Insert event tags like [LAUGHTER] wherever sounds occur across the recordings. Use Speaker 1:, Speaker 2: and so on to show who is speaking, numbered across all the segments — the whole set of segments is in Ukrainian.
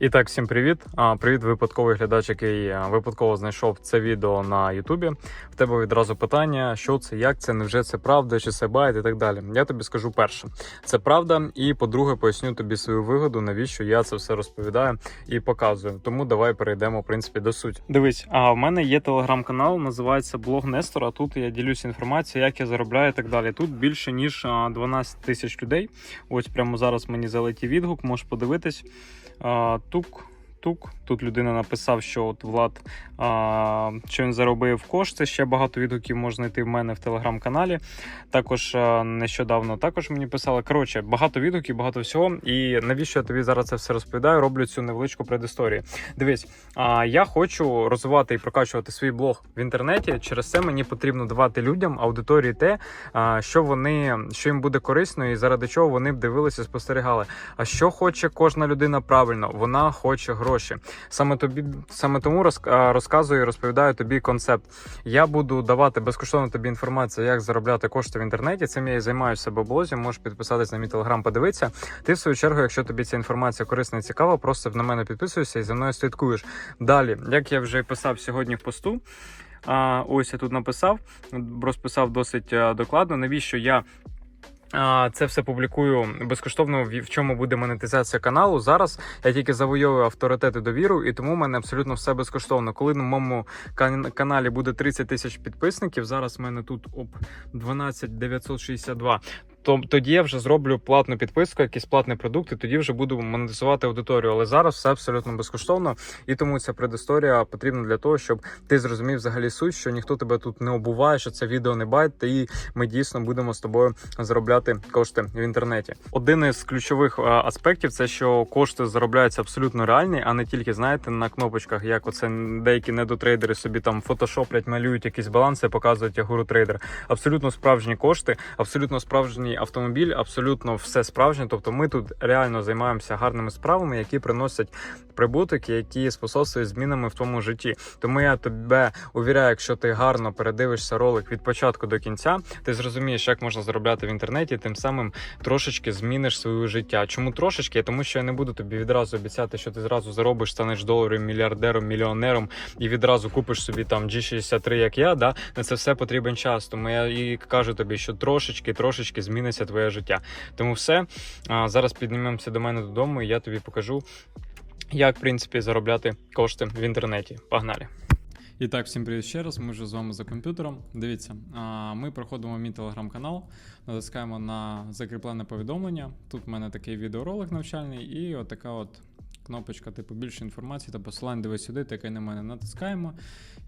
Speaker 1: І так, всім привіт. Привіт, випадковий глядач, який випадково знайшов це відео на Ютубі. В тебе відразу питання, що це, як це, невже це правда, чи це байт і так далі. Я тобі скажу перше, це правда. І по-друге, поясню тобі свою вигоду, навіщо я це все розповідаю і показую. Тому давай перейдемо в принципі до суті. Дивись, а в мене є телеграм-канал, називається Блог Нестора. Тут я ділюся інформацією, як я заробляю і так далі. Тут більше ніж а, 12 тисяч людей. Ось прямо зараз мені залетів відгук, можеш подивитись. А, тук. Тук. Тут людина написав, що от Влад, а, що він заробив кошти. Ще багато відгуків можна знайти в мене в телеграм-каналі. Також а, нещодавно також мені писали. Коротше, багато відгуків, багато всього. І навіщо я тобі зараз це все розповідаю? Роблю цю невеличку предісторію. Дивись, а, я хочу розвивати і прокачувати свій блог в інтернеті. Через це мені потрібно давати людям аудиторії те, а, що вони що їм буде корисно, і заради чого вони б дивилися, спостерігали. А що хоче кожна людина правильно? Вона хоче гроші. Саме тобі саме тому розказую і розповідаю тобі концепт. Я буду давати безкоштовно тобі інформацію, як заробляти кошти в інтернеті. Цим я і займаюся себе блозі. Можеш підписатись на мій телеграм, подивитися. Ти в свою чергу, якщо тобі ця інформація корисна і цікава, просто на мене підписуйся і за мною слідкуєш. Далі, як я вже писав сьогодні в посту. Ось я тут написав, розписав досить докладно. Навіщо я це все публікую безкоштовно. В чому буде монетизація каналу. Зараз я тільки завойовую авторитет і довіру, і тому в мене абсолютно все безкоштовно. Коли на моєму каналі буде 30 тисяч підписників, зараз в мене тут об 12 962, то тоді я вже зроблю платну підписку, якийсь платний продукт, і тоді вже буду монетизувати аудиторію. Але зараз все абсолютно безкоштовно, і тому ця предісторія потрібна для того, щоб ти зрозумів взагалі суть, що ніхто тебе тут не обуває, що це відео не байт, і ми дійсно будемо з тобою заробляти кошти в інтернеті. Один із ключових аспектів це що кошти заробляються абсолютно реальні, а не тільки знаєте на кнопочках, як оце деякі недотрейдери собі там фотошоплять, малюють якісь баланси, показують як гуру трейдер. Абсолютно справжні кошти, абсолютно автомобіль, абсолютно все справжнє. Тобто, ми тут реально займаємося гарними справами, які приносять прибуток, які способствують змінами в твоєму житті. Тому я тебе увіряю, якщо ти гарно передивишся ролик від початку до кінця, ти зрозумієш, як можна заробляти в інтернеті, тим самим трошечки зміниш своє життя. Чому трошечки? Тому що я не буду тобі відразу обіцяти, що ти зразу заробиш, станеш доларом, мільярдером, мільйонером і відразу купиш собі там G63, як я. Да? На це все потрібен час. Тому я і кажу тобі, що трошечки, трошечки зміниться твоє життя. Тому все зараз піднімемося до мене додому, і я тобі покажу, як в принципі заробляти кошти в інтернеті. Погнали! І так, всім привіт ще раз. Ми вже з вами за комп'ютером. Дивіться, ми проходимо мій телеграм-канал, натискаємо на закріплене повідомлення. Тут в мене такий відеоролик навчальний, і отака от кнопочка, типу більше інформації та посилань дивись сюди, таке на мене натискаємо.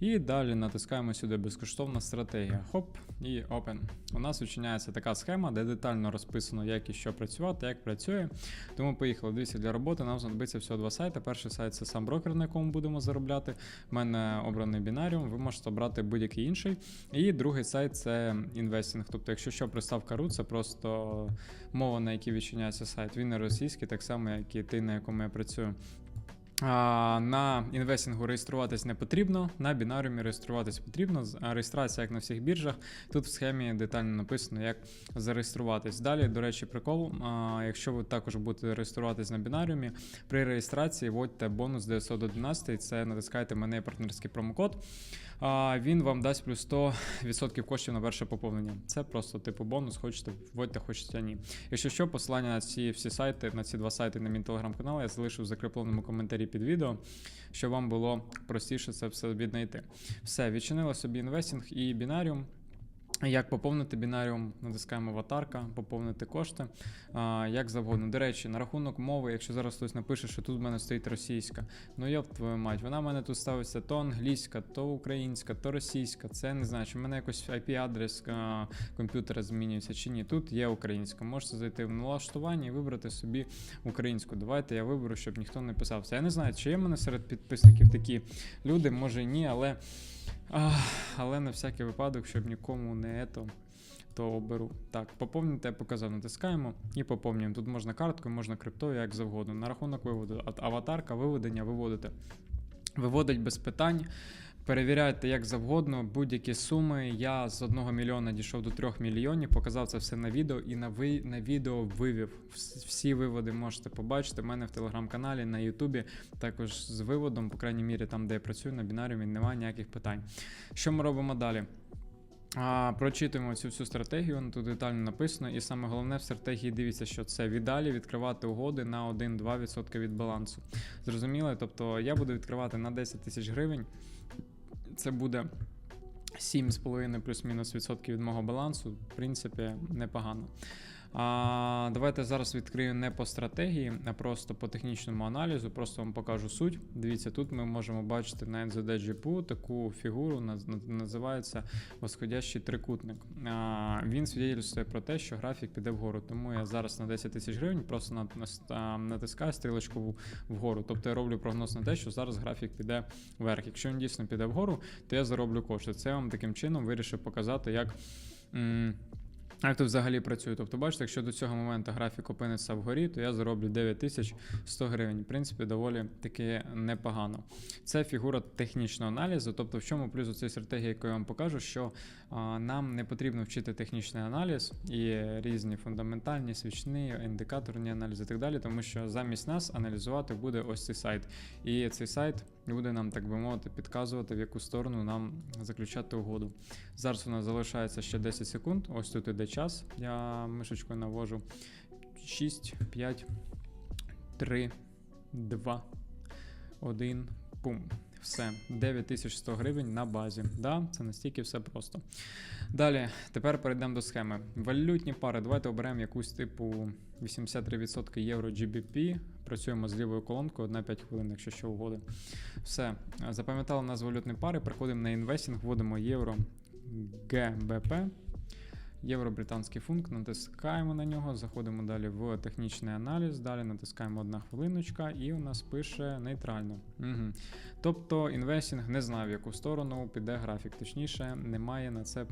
Speaker 1: І далі натискаємо сюди безкоштовна стратегія. Хоп і Open. У нас відчиняється така схема, де детально розписано, як і що працювати, як працює. Тому поїхали. Дивіться, для роботи нам знадобиться всього два сайти. Перший сайт це сам брокер, на якому будемо заробляти. У мене обраний бінаріум, ви можете обрати будь-який інший. І другий сайт це інвестинг. Тобто, якщо що, приставка RU, це просто мова, на якій відчиняється сайт. Він не російський, так само, як і ти, на якому я працюю. А, На інвестингу реєструватись не потрібно, на бінаріумі реєструватись потрібно. Реєстрація як на всіх біржах. Тут в схемі детально написано, як зареєструватись. Далі, до речі, прикол. Якщо ви також будете реєструватись на бінаріумі, при реєстрації вводьте бонус 911, це натискайте мене партнерський промокод. Він вам дасть плюс 100% коштів на перше поповнення. Це просто типу бонус, хочете вводьте, хочете ні. Якщо що, посилання на ці всі сайти, на ці два сайти на мій телеграм-канал, я залишу в закріпленому коментарі під відео, щоб вам було простіше це все віднайти. Все, відчинила собі інвестинг і бінаріум. Як поповнити бінаріум, натискаємо аватарка, поповнити кошти, а, як завгодно. До речі, на рахунок мови, якщо зараз хтось напише, що тут в мене стоїть російська, ну йоп твою мать, вона в мене тут ставиться то англійська, то українська, то російська. Це не знаю, чи в мене якось IP-адрес комп'ютера змінюється чи ні. Тут є українська. Можете зайти в налаштування і вибрати собі українську. Давайте я виберу, щоб ніхто не писався. Я не знаю, чи є в мене серед підписників такі люди, може ні, але. Але на всякий випадок, щоб нікому не ето, то оберу. Так, поповнити я показав, натискаємо і поповнюємо. Тут можна карткою, можна криптою, як завгодно. На рахунок виводу. Аватарка, виведення, виводите. Виводить без питань. Перевіряйте як завгодно, будь-які суми. Я з 1 мільйона дійшов до 3 мільйонів, показав це все на відео і на ви на відео вивів. Всі виводи можете побачити. У мене в телеграм-каналі, на Ютубі. Також з виводом, по крайній мірі, там, де я працюю на бінаріумі, немає ніяких питань. Що ми робимо далі? А, прочитуємо цю всю стратегію, тут детально написано. І саме головне в стратегії дивіться, що це віддалі відкривати угоди на 1-2% від балансу. Зрозуміло? Тобто я буду відкривати на 10 тисяч гривень. Це буде 7,5 плюс-мінус відсотків від мого балансу. В принципі, непогано. А, давайте зараз відкрию не по стратегії, а просто по технічному аналізу. Просто вам покажу суть. Дивіться, тут ми можемо бачити на NZD GPU таку фігуру, наз- наз- називається восходящий трикутник. А, він свідчує про те, що графік піде вгору. Тому я зараз на 10 тисяч гривень просто натискаю стрілочку вгору. Тобто я роблю прогноз на те, що зараз графік піде вверх. Якщо він дійсно піде вгору, то я зароблю кошти. Це вам таким чином вирішив показати, як. Як тут взагалі працює? Тобто, бачите, якщо до цього моменту графік опиниться вгорі, то я зароблю 9100 гривень. В принципі, доволі таки непогано. Це фігура технічного аналізу. Тобто, в чому плюс у цій стратегії, яку я вам покажу, що а, нам не потрібно вчити технічний аналіз і різні фундаментальні, свічні, індикаторні аналізи і так далі, тому що замість нас аналізувати буде ось цей сайт. І цей сайт буде нам, так би мовити, підказувати, в яку сторону нам заключати угоду. Зараз у нас залишається ще 10 секунд. Ось тут іде час. Я мишечкою навожу 6, 5, 3, 2, 1, пум. Все, 9100 гривень на базі. Да, це настільки все просто. Далі, тепер перейдемо до схеми. Валютні пари. Давайте оберемо якусь типу 83% євро GBP. Працюємо з лівою колонкою 1-5 хвилин, якщо що угоди. Все, запам'ятали нас валютні пари, переходимо на інвестінг, вводимо євро ГБП. Євро-британський фунт, натискаємо на нього, заходимо далі в технічний аналіз, далі натискаємо одна хвилиночка, і у нас пише нейтрально. Угу. Тобто інвестінг не знає, в яку сторону піде графік, точніше, немає на це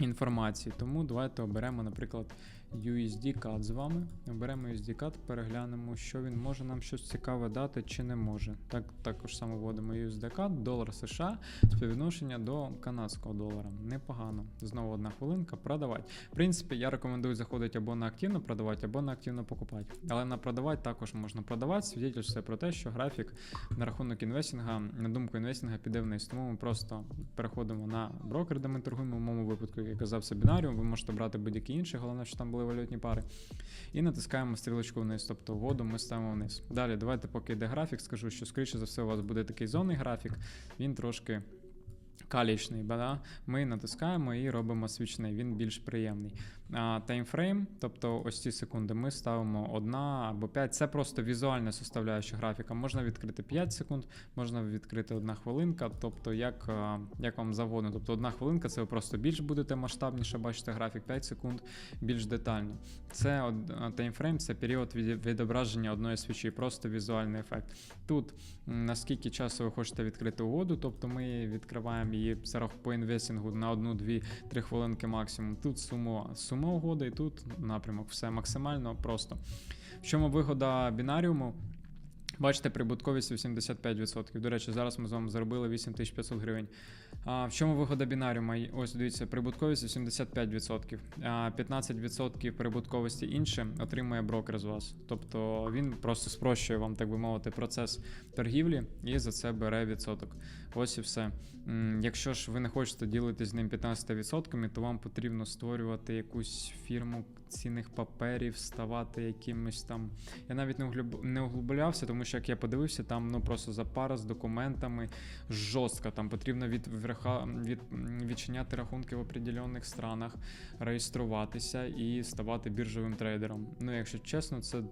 Speaker 1: інформації. Тому давайте оберемо, наприклад, USD CAD з вами. Оберемо USD CAD, переглянемо, що він може нам щось цікаве дати чи не може. Так, також само вводимо USD CAD, долар США, співвідношення до канадського долара. Непогано. Знову одна хвилинка, продавати. В принципі, я рекомендую заходити або на активно продавати, або на активно покупати. Але на продавати також можна продавати, свідчить про те, що графік на рахунок інвестінга, на думку інвестінга, піде вниз. Тому ми просто переходимо на брокер, де ми торгуємо. В моєму випадку, як я казав, бінаріум, ви можете брати будь-які інші, головне, що там були валютні пари. І натискаємо стрілочку вниз, тобто воду ми ставимо вниз. Далі, давайте, поки йде графік, скажу, що скоріше за все у вас буде такий зонний графік, він трошки. Калічний, да? ми натискаємо і робимо свічний, він більш приємний. А, таймфрейм, тобто ось ці секунди, ми ставимо 1 або 5. Це просто візуальна составляюча графіка. Можна відкрити 5 секунд, можна відкрити 1 хвилинка, тобто як, як вам завгодно. Тобто 1 хвилинка це ви просто більш будете масштабніше бачите графік, 5 секунд більш детально. Це таймфрейм, це період відображення одної свічі, просто візуальний ефект. Тут наскільки часу ви хочете відкрити угоду, тобто ми відкриваємо її за рахунок по інвестингу на 1, 2, 3 хвилинки максимум. Тут сума, сума угоди, і тут напрямок. Все максимально просто. В чому вигода бінаріуму? Бачите, прибутковість 85%. До речі, зараз ми з вами заробили 8500 гривень. А, в чому вигода бінаріума? Ось дивіться, прибутковість 85%. А 15% прибутковості інше отримує брокер з вас. Тобто він просто спрощує вам, так би мовити, процес торгівлі і за це бере відсоток. Ось і все. Якщо ж ви не хочете ділитись з ним 15%, то вам потрібно створювати якусь фірму цінних паперів, ставати якимось там. Я навіть не углублявся, тому що як я подивився, там ну просто запара з документами жорстко. Там потрібно від... вряха- від... відчиняти рахунки в определених странах, реєструватися і ставати біржовим трейдером. Ну, якщо чесно, це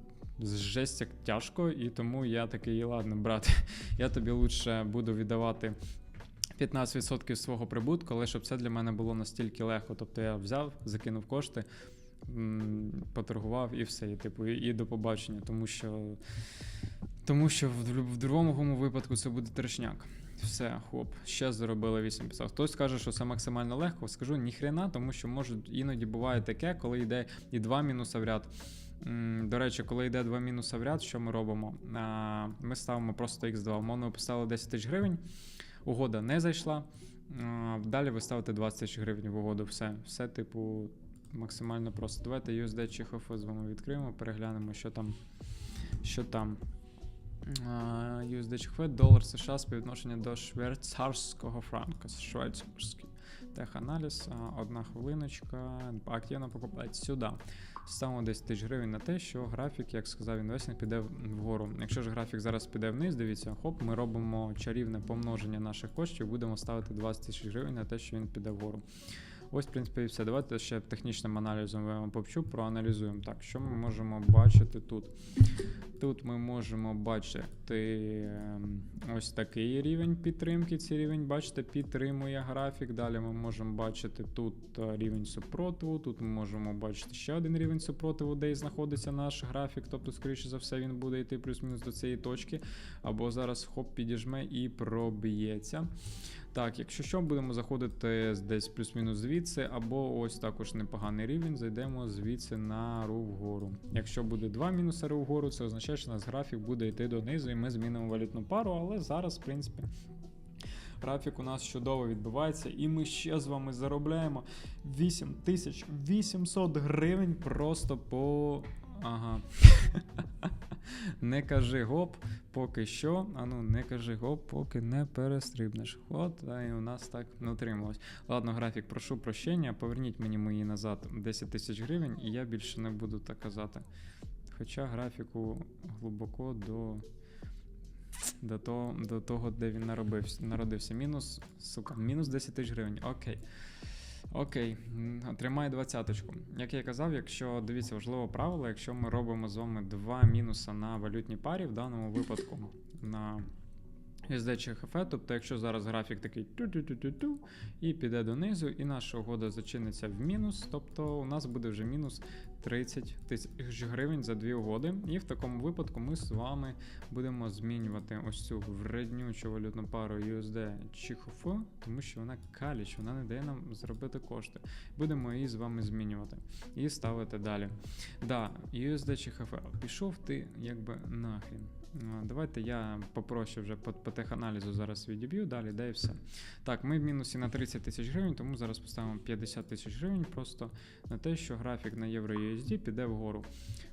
Speaker 1: жесть як тяжко, і тому я такий, ладно, брат, [LAUGHS] я тобі лучше буду віддавати. 15% свого прибутку, але щоб це для мене було настільки легко. Тобто я взяв, закинув кошти, поторгував і все. І, типу, і до побачення, тому що, тому що в, другому випадку це буде трешняк. Все, хоп, ще заробили 8500. Хтось скаже, що це максимально легко. Скажу ніхрена, тому що може іноді буває таке, коли йде і два мінуса в ряд. До речі, коли йде два мінуса в ряд, що ми робимо? Ми ставимо просто X2. Умовно, поставили 10 тисяч гривень. угода не зайшла. Далі ви ставите 20 тисяч гривень в угоду. Все, все, типу, максимально просто. Давайте USD Чехофо з вами відкриємо, переглянемо, що там. Що там. А, USD ЧХВ, долар США співвідношення до швейцарського франка. Швейцарський. Теханаліз, одна хвилиночка. Активно покупають сюди. Ставимо 10 тисяч гривень на те, що графік, як сказав інвестник, піде вгору. Якщо ж графік зараз піде вниз, дивіться, хоп, ми робимо чарівне помноження наших коштів, будемо ставити 20 тисяч гривень на те, що він піде вгору. Ось, в принципі, і все. Давайте ще технічним аналізом вам повчу, проаналізуємо. Так, що ми можемо бачити тут? Тут ми можемо бачити ем, ось такий рівень підтримки. Цей рівень, бачите, підтримує графік. Далі ми можемо бачити тут е, рівень супротиву. Тут ми можемо бачити ще один рівень супротиву, де і знаходиться наш графік. Тобто, скоріше за все, він буде йти плюс-мінус до цієї точки. Або зараз хоп підіжме і проб'ється. Так, якщо що, будемо заходити десь плюс-мінус звідси, або ось також непоганий рівень, зайдемо звідси на ру вгору. Якщо буде два мінуси ру вгору, це означає, що нас графік буде йти донизу, і ми змінимо валютну пару, але зараз, в принципі. Графік у нас чудово відбувається, і ми ще з вами заробляємо 8800 гривень просто по. Ага. Не кажи гоп, поки що. А ну не кажи гоп, поки не перестрибнеш. От, а і у нас так не отрималось. Ладно, графік, прошу прощення, поверніть мені мої назад 10 тисяч гривень, і я більше не буду так казати. Хоча графіку глибоко до. До того, до того, де він народився. Мінус, сука, мінус 10 тисяч гривень. Окей. Окей, м, тримай двадцяточку. Як я казав, якщо дивіться важливе правило, якщо ми робимо з вами два мінуса на валютній парі, в даному випадку на Чи тобто якщо зараз графік такий і піде донизу, і наша угода зачиниться в мінус, тобто у нас буде вже мінус 30 тисяч гривень за дві угоди. І в такому випадку ми з вами будемо змінювати ось цю вреднючу валютну пару USD ХФ, тому що вона каліч, вона не дає нам заробити кошти. Будемо її з вами змінювати і ставити далі. Да, USD ХФ. Пішов ти якби нахрін. А, Давайте я попроще вже по, по теханалізу зараз відіб'ю далі, де і все. Так, ми в мінусі на 30 тисяч гривень, тому зараз поставимо 50 тисяч гривень просто на те, що графік на євро USD піде вгору.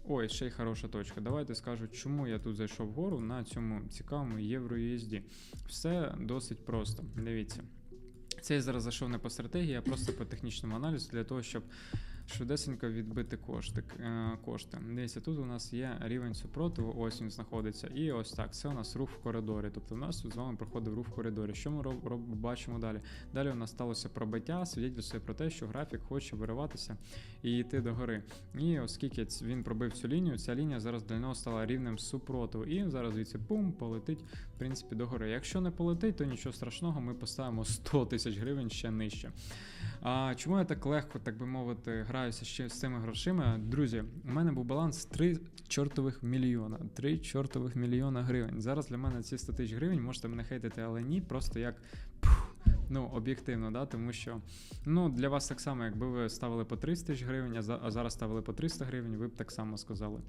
Speaker 1: Ой, ще й хороша точка. Давайте скажу, чому я тут зайшов вгору на цьому цікавому євро USD. Все досить просто. Дивіться. Це я зараз зайшов не по стратегії, а просто по технічному аналізу для того, щоб швидесенько відбити кошти. е, кошти. Дивіться, тут у нас є рівень супротиву, ось він знаходиться. І ось так. Це у нас рух в коридорі. Тобто у нас тут з вами проходив рух в коридорі. Що ми роб, роб- бачимо далі? Далі у нас сталося пробиття, свідчить про те, що графік хоче вириватися і йти догори. І оскільки він пробив цю лінію, ця лінія зараз для нього стала рівнем супротиву. І зараз звідси бум, полетить, в принципі, догори. Якщо не полетить, то нічого страшного, ми поставимо 100 тисяч гривень ще нижче. А чому я так легко, так би мовити, граюся ще з цими грошима? Друзі, у мене був баланс 3 чортових мільйона. 3 чортових мільйона гривень. Зараз для мене ці 100 тисяч гривень можете мене хейтити, але ні, просто як. Ну, об'єктивно, да, тому що ну, для вас так само, якби ви ставили по 300 тисяч гривень, а зараз ставили по 300 гривень, ви б так само сказали.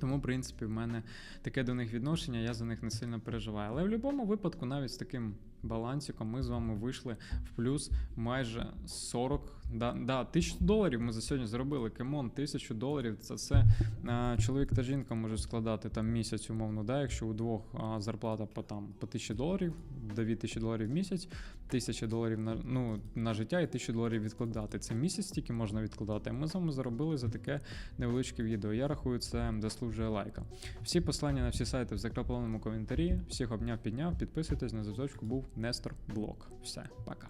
Speaker 1: Тому, в принципі, в мене таке до них відношення, я за них не сильно переживаю. Але в будь-якому випадку, навіть з таким балансиком, ми з вами вийшли в плюс майже 40. Да, да, тисячу доларів ми за сьогодні зробили. Кемон, тисячу доларів. Це все а, чоловік та жінка можуть складати там місяць, умовно, да, якщо у двох а, зарплата по там по тисячі доларів, 2 тисячі доларів в місяць, тисяча доларів на ну на життя і тисячу доларів відкладати. Це місяць тільки можна відкладати. Ми з вами заробили за таке невеличке відео. Я рахую, це заслужує лайка. Всі послання на всі сайти в закріпленому коментарі. Всіх обняв, підняв. Підписуйтесь на зв'язочку. Був Нестор Блок. Все, пока.